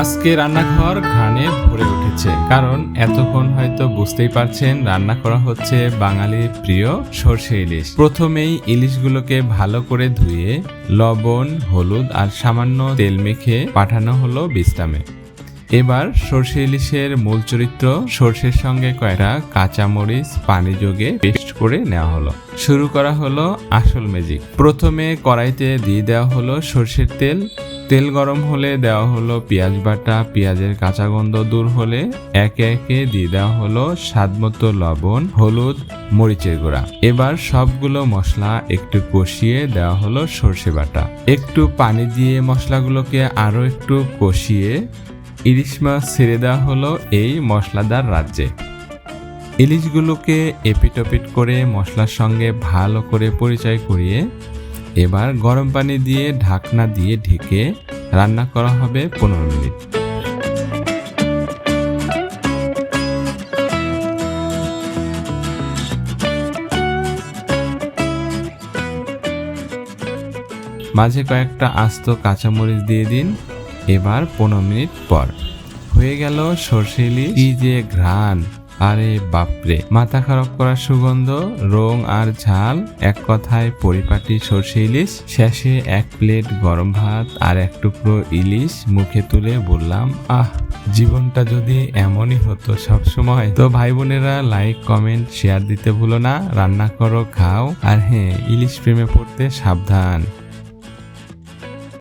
আজকে রান্নাঘর ঘানে ভরে উঠেছে, কারণ এতক্ষণ হয়তো বুঝতেই পারছেন রান্না করা হচ্ছে বাঙালির প্রিয় সর্ষে ইলিশ। প্রথমেই ইলিশগুলোকে ভালো করে ধুয়ে লবণ, হলুদ আর সামান্য তেল মেখে পাঠানো হলো বিশ্রামে। এবার সর্ষে ইলিশের মূল চরিত্র সর্ষের সঙ্গে কয়টা কাঁচামরিচ, পানি যোগে পেস্ট করে নেওয়া হলো। শুরু করা হলো আসল ম্যাজিক প্রথমে কড়াইতে দিয়ে দেওয়া হলো সর্ষের তেল তেল গরম হলে দেওয়া হলো পেঁয়াজ বাটা, পেঁয়াজের কাঁচা গন্ধ দূর হলে একে একে দিয়ে দেওয়া হলো স্বাদমতো লবণ, হলুদ, মরিচের গুঁড়া। এবার সবগুলো মশলা একটু কষিয়ে দেওয়া হলো সর্ষে বাটা। একটু পানি দিয়ে মশলাগুলোকে আরও একটু কষিয়ে ইলিশ মাছ ছেড়ে দেওয়া হলো এই মশলাদার রাজ্যে। ইলিশগুলোকে এপিটপিট করে মশলার সঙ্গে ভালো করে পরিচয় করিয়ে এবার গরম পানি দিয়ে ঢাকনা দিয়ে ঢেকে রান্না করা হবে পনেরো মিনিট। মাঝে কয়েকটা আস্ত কাঁচামরিচ দিয়ে দিন, এবার পনেরো মিনিট পর। হয়ে গেল সর্ষে ইলিশ। যে ঘ্রাণ! আরে বাপরে, মাথা খারাপ করার সুগন্ধ, রং আর ঝাল, এক কথায় পরিপাটি সর্ষে ইলিশ, শেষে এক প্লেট গরম ভাত আর এক টুকরো ইলিশ মুখে তুলে বললাম, আহ, জীবনটা যদি এমনই হতো সব সময় তো ভাই বোনেরা লাইক কমেন্ট শেয়ার দিতে ভুলো না, রান্না করো, খাও, আর হ্যাঁ ইলিশ প্রেমে পড়তে সাবধান।